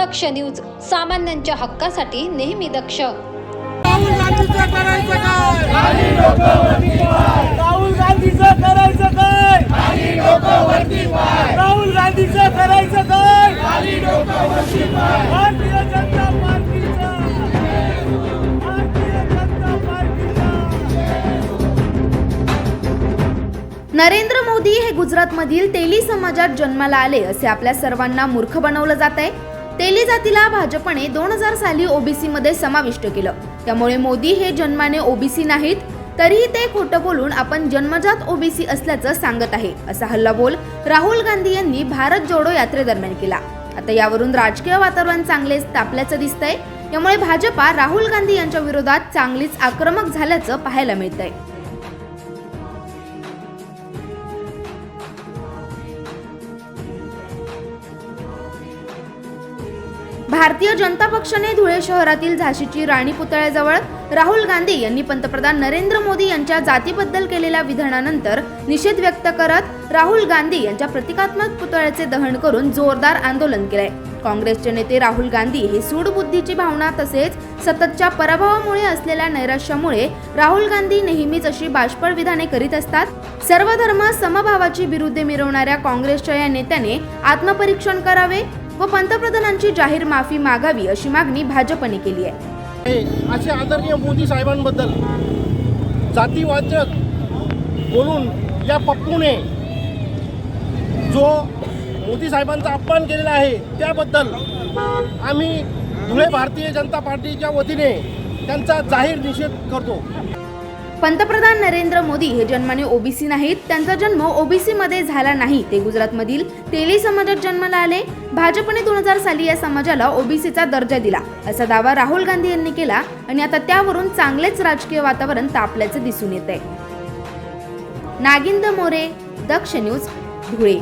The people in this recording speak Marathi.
दक्ष न्यूज सामान्यांच्या हक्कासाठी नेहमी दक्ष. राहुल गांधीचं करायचं काय? राहुल गांधीचं करायचं काय? राहुल गांधीचं करायचं काय भारतीय जनता पार्टीचं. भारतीय जनता पार्टीचं. नरेंद्र मोदी हे गुजरातमधील तेली समाजात जन्माला आले असे आपल्या सर्वांना मूर्ख बनवलं जात आहे तेली जातीला भाजपने दोन हजार साली ओबीसी मध्ये समाविष्ट केलं. त्यामुळे मोदी हे जन्माने ओबीसी नाहीत तरीही ते खोटं बोलून आपण जन्मजात ओबीसी असल्याचं सांगत आहे असा हल्लाबोल राहुल गांधी यांनी भारत जोडो यात्रेदरम्यान केला. आता यावरून राजकीय वातावरण चांगलेच तापल्याचं दिसतंय यामुळे भाजपा राहुल गांधी यांच्या विरोधात चांगलीच आक्रमक झाल्याचं पाहायला मिळतंय. भारतीय जनता पक्षाने धुळे शहरातील झाशीची राणी पुतळ्याजवळ राहुल गांधी यांनी पंतप्रधान नरेंद्र मोदी यांच्या जातीबद्दल केलेल्या विधानानंतर निषेध व्यक्त करत राहुल गांधी यांच्या प्रतिकात्मक पुतळ्याचे दहन करून जोरदार आंदोलन केले काँग्रेसचे नेते राहुल गांधी हे सूडबुद्धीची भावना तसेच सततच्या पराभवामुळे असलेल्या नैराश्यामुळे राहुल गांधी नेहमीच अशी बाष्पळ विधाने करीत असतात. सर्व धर्म समभावाची विरुद्धे मिरवणाऱ्या काँग्रेसच्या या नेत्याने आत्मपरीक्षण करावे व पंतप्रधानांची जाहीर माफी मागावी अशी मागणी भाजपने केली आहे. असे आदरणीय मोदी साहेबांबद्दल जातीवाचक बोलून या पप्पूने जो मोदी साहेबांचा अपमान केलेला आहे त्याबद्दल आम्ही धुळे भारतीय जनता पार्टीच्या वतीने त्यांचा जाहीर निषेध करतो. पंतप्रधान नरेंद्र मोदी हे जन्माने ओबीसी नाहीत. त्यांचा जन्म ओबीसी मध्ये झाला नाही. ते गुजरातमधील तेली समाजात जन्माला आले. भाजपने दोन हजार साली या समाजाला ओबीसीचा दर्जा दिला. असा दावा राहुल गांधी यांनी केला आणि आता त्यावरून चांगलेच राजकीय वातावरण तापल्याचे दिसून येत आहे नागिंद मोरे दक्ष न्यूज धुळे.